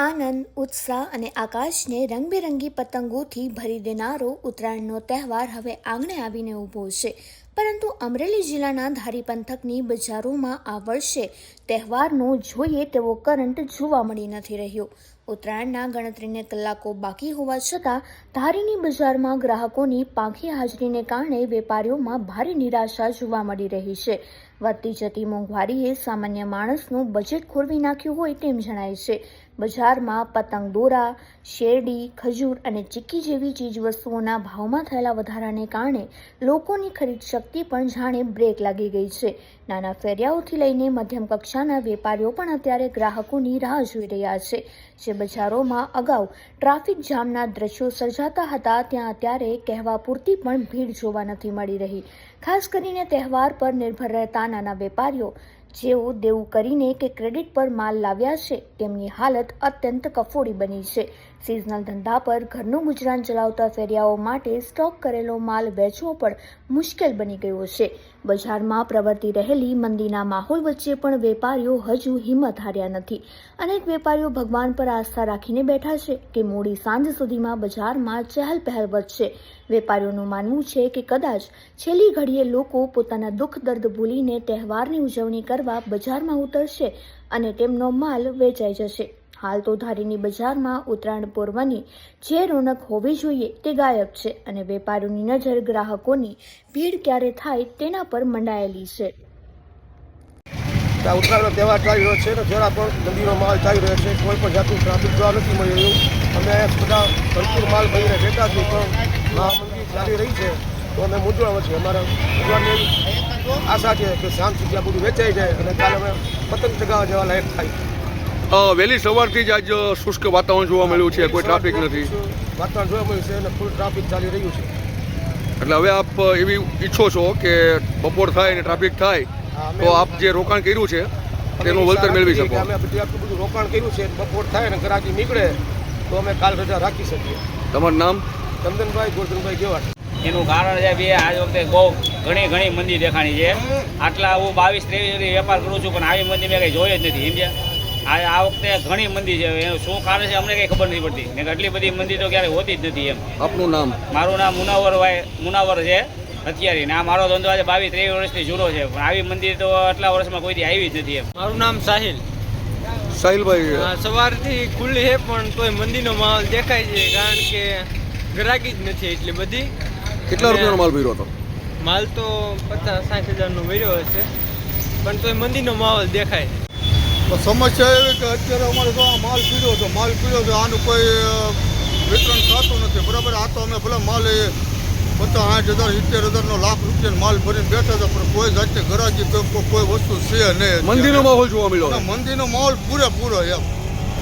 આનંદ, ઉત્સાહ અને આકાશને રંગબેરંગી પતંગોથી ભરી દેનારો ઉત્તરાયણનો તહેવાર હવે આંગણે આવીને ઊભો છે. પરંતુ અમરેલી જિલ્લાના ધારી પંથકની બજારોમાં આ વર્ષે તહેવારનો જોઈએ તેવો કરંટ જોવા મળી નથી રહ્યો. ઉત્તરાયણના ગણતરીને કલાકો બાકી હોવા છતાં ધારીની બજારમાં ગ્રાહકોની પાંખી હાજરીને કારણે વેપારીઓમાં ભારે નિરાશા જોવા મળી રહી છે. વધતી જતી મોંઘવારીએ સામાન્ય માણસનું બજેટ ખોરવી નાખ્યું હોય તેમ જણાય છે. બજારમાં પતંગ દોરા, શેરડી, ખજૂર અને ચીક્કી જેવી ચીજવસ્તુઓના ભાવમાં થયેલા વધારાને કારણે લોકોની ખરીદ શક્તિ પણ જાણે બ્રેક લાગી ગઈ છે. નાના ફેરિયાઓથી લઈને મધ્યમ કક્ષાના વેપારીઓ પણ અત્યારે ગ્રાહકોની રાહ જોઈ રહ્યા છે. જે બજારોમાં અગાઉ ટ્રાફિક જામના દ્રશ્યો સર્જાતા હતા, ત્યાં અત્યારે કહેવા પૂરતી પણ ભીડ જોવા નથી મળી રહી. ખાસ કરીને તહેવાર પર નિર્ભર રહેતા નાના વેપારીઓ જેઓ દેવું કરીને કે ક્રેડિટ પર માલ લાવ્યા છે, તેમની હાલત અત્યંત કફોડી બની છે. સિઝનલ ધંધા પર ઘરનું ગુજરાન ચલાવતા ફેરિયાઓ માટે સ્ટોક કરેલો માલ વેચવો પણ મુશ્કેલ બની ગયો છે. બજારમાં પ્રવર્તી રહેલી મંદીના માહોલ વચ્ચે પણ વેપારીઓ હજુ હિંમત હાર્યા નથી. અનેક વેપારીઓ ભગવાન પર આસ્થા રાખીને બેઠા છે કે મોડી સાંજ સુધીમાં બજારમાં ચહેલ પહેલ વધશે. વેપારીઓનું માનવું છે કે કદાચ છેલ્લી ઘડીએ લોકો પોતાના દુઃખ દર્દ ભૂલીને તહેવારની ઉજવણી કરવા બજારમાં ઉતરશે અને તેમનો માલ વેચાઈ જશે. હાલ તો ધારીની બજારમાં ઉત્તરાયણ પૂર્વની જે રોનક હોવી જોઈએ તે ગાયબ છે અને વેપારીઓની નજર ગ્રાહકોની ભીડ ક્યારે થાય તેના પર મંડાયેલી છે. ઉત્તરાયણનો તહેવાર ચાલી રહ્યો છે જરા પણ મંદિરનો માલ ચાલી રહ્યો છે. કોઈ પણ જાતનું ટ્રાફિક જોવા નથી મળી રહ્યું. અમે બધા ભરપૂર માલ ભરીને બેઠા છીએ, પણ આ મંદિર ચાલી રહી છે તો અમે મૂંઝવણ છે અમારા ભગવાનને આશા છે કે શાંત સુધી આ બધું વેચાઈ જાય અને કાલે અમે પતંગ ચગાવવા જવા લાયક થાય. વહેલી સવારથી જ આજ શુષ્ક વાતાવરણ જોવા મળ્યું છે. કોઈ ટ્રાફિક નથી. વાતાવરણ જોવા મળ્યું છે અને ફૂલ ટ્રાફિક ચાલી રહ્યું છે. એટલે હવે આપ એવી ઈચ્છો છો કે બપોર થાય અને ટ્રાફિક થાય તો આપ જે રોકાણ કર્યું છે તેનું વળતર મેળવી શકો. અમે બધું આટલું બધું રોકાણ કર્યું છે બપોર થાય ને ગ્રાહકી નીકળે તો અમે કાલ રજા રાખી શકીએ. તમારું નામ? ચંદનભાઈ ગોરધનભાઈ ગેવાડ. એનું કારણ છે બે આજ વખતે બહુ ઘણી ઘણી મંદી દેખાણી છે. આટલા હું બાવીસ ત્રેવીસ સુધી વેપાર કરું છું પણ આવી મંદી મેં કંઈ જોઈ જ નથી સમજ્યા? આ આ વખતે ઘણી મંદી છે. એનું શું કારણ છે અમને કંઈ ખબર નથી પડતી. ને આટલી બધી મંદી તો ક્યારેય હોતી જ નથી એમ. આપનું નામ? મારું નામ મુનાવર ભાઈ મુનાવર છે અત્યારે ને આ મારો ધંધો આજે બાવીસ ત્રેવીસ વર્ષથી જૂનો છે. પણ આવી મંદિર તો આટલા વર્ષમાં કોઈથી આવી જ નથી એમ. મારું નામ સાહિલ. સાહિલભાઈ. સવારથી ખુલ્લી છે પણ તોય મંદિરનો માહોલ દેખાય છે કારણ કે ગ્રાહકી જ નથી એટલી બધી. કેટલા રૂપિયાનો માલ ભર્યો હતો? માલ તો પચાસ સાઠ હજારનો ભર્યો હશે પણ તોય મંદિરનો માહોલ દેખાય સમસ્યા એવી કે અત્યારે અમારે તો માલ પીડ્યો છે માલ પીડ્યો છે આનું કોઈ વિતરણ થતું નથી. બરાબર? આ તો અમે ભલે માલ એ પચાસ સાઠ હજાર સિત્તેર હજારનો લાખ રૂપિયાનો માલ ભરીને બેઠા હતા પણ કોઈ જાતની ગરાજી કોઈ વસ્તુ છે નહીં મંદિરનો માહોલ જોવા મળ્યો મંદિરનો માહોલ પૂરેપૂરો એમ.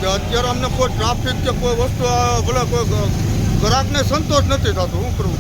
કે અત્યારે અમને કોઈ ટ્રાફિક કે કોઈ વસ્તુ ભલે કોઈ ગ્રાહકને સંતોષ નથી થતો શું કરવું